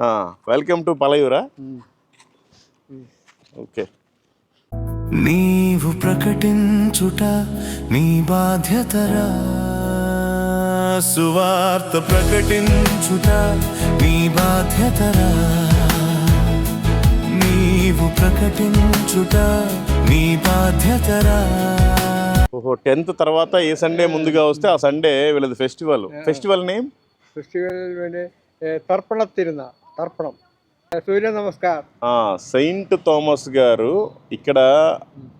Welcome to పలయూరా? Okay. నీవు ప్రకటించుట నీ బాధ్యతరా. సువార్త ప్రకటించుట నీ బాధ్యతరా. నీవు ప్రకటించుట నీ బాధ్యతరా. ఓహో టెన్త్ తర్వాత ఏ సండే ముందుగా వస్తే ఆ సండే వీళ్ళది ఫెస్టివల్. Festival name? ఫెస్టివల్ తర్పణ తిరునా. తర్పణం. సూర్య నమస్కార్. సెయింట్ థామస్ గారు ఇక్కడ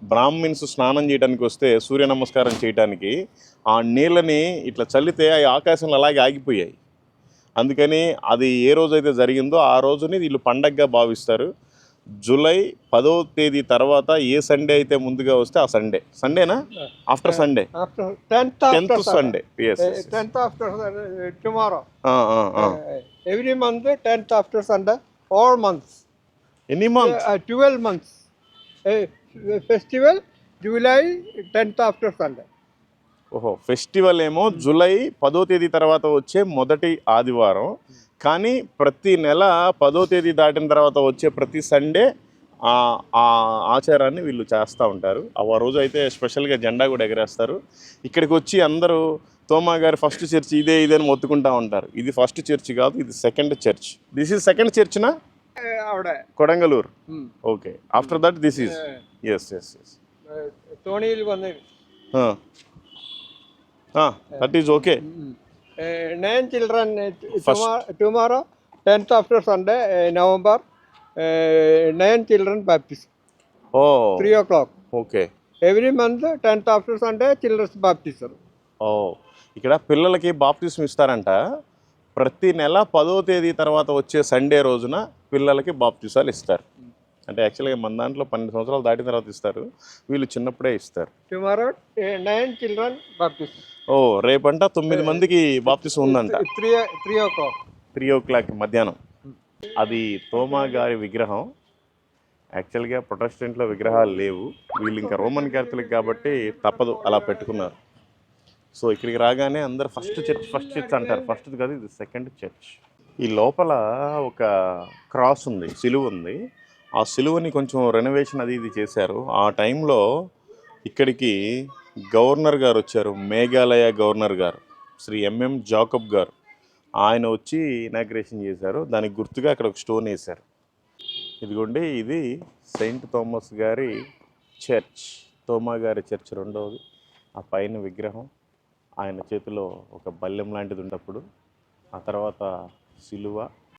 బ్రాహ్మిన్స్ స్నానం చేయడానికి వస్తే సూర్య నమస్కారం చేయడానికి ఆ నీళ్ళని ఇట్లా చల్లితే ఆ ఆకాశంలో అలాగే ఆగిపోయాయి. అందుకని అది ఏ రోజైతే జరిగిందో ఆ రోజుని వీళ్ళు పండగగా భావిస్తారు. జూలై పదో తేదీ తర్వాత ఏ సండే అయితే ముందుగా వస్తే ఆ Sunday. సండేనా? After Sunday. Tenth Sunday tenth after tomorrow every month tenth after Sunday four months ఎన్ని months twelve months festival July tenth after Sunday ఓహో ఫెస్టివల్ ఏమో జూలై పదో తేదీ తర్వాత వచ్చే మొదటి ఆదివారం. కానీ ప్రతి నెల పదో తేదీ దాటిన తర్వాత వచ్చే ప్రతి సండే ఆ ఆచారాన్ని వీళ్ళు చేస్తూ ఉంటారు. ఆ రోజు అయితే స్పెషల్గా జెండా కూడా ఎగరేస్తారు. ఇక్కడికి వచ్చి అందరూ తోమా గారి ఫస్ట్ చర్చ్ ఇదే ఇదే అని మొత్తుకుంటా ఉంటారు. ఇది ఫస్ట్ చర్చ్ కాదు ఇది second church. This is second చర్చ్నా? Kodungallur. Okay. After that this is yes yes yes that is okay nine children tomorrow tenth after Sunday November nine children baptise three o'clock okay every month tenth after Sunday children's బాప్తిస్తారు ఓ ఇక్కడ పిల్లలకి బాప్తిజం ఇస్తారంట ప్రతి నెల పదో తేదీ తర్వాత వచ్చే సండే రోజున పిల్లలకి బాప్తిసాలు ఇస్తారు అంటే యాక్చువల్గా మన దాంట్లో పన్నెండు సంవత్సరాలు దాటిన తర్వాత ఇస్తారు. వీళ్ళు చిన్నప్పుడే ఇస్తారు. టుమారో నైన్ చిల్డ్రన్ ఓ రేపంట తొమ్మిది మందికి బాప్తిసం ఉందంట. Three three o'clock. Three o'clock మధ్యాహ్నం. అది తోమా గారి విగ్రహం. యాక్చువల్గా ప్రొటెస్టెంట్లో విగ్రహాలు లేవు. వీళ్ళు ఇంకా రోమన్ క్యాథలిక్ కాబట్టి తప్పదు. అలా పెట్టుకున్నారు. సో ఇక్కడికి రాగానే అందరు ఫస్ట్ చర్చ్ ఫస్ట్ చర్చ్ అంటారు. ఫస్ట్ కాదు ఇది సెకండ్ చర్చ్. ఈ లోపల ఒక క్రాస్ ఉంది సిలువ ఉంది. ఆ సిలువని కొంచెం రెనోవేషన్ అది ఇది చేశారు. ఆ టైంలో ఇక్కడికి గవర్నర్ గారు వచ్చారు మేఘాలయ గవర్నర్ గారు శ్రీ ఎంఎం జాకబ్ గారు. ఆయన వచ్చి ఇనాగ్రేషన్ చేశారు. దానికి గుర్తుగా అక్కడ ఒక స్టోన్ వేశారు. ఇదిగోండి ఇది సెయింట్ థామస్ గారి చర్చ్ తోమా గారి చర్చ్ రెండవది. ఆ పైన విగ్రహం ఆయన చేతిలో ఒక బల్లెం లాంటిది ఉన్నప్పుడు ఆ తర్వాత సిలువ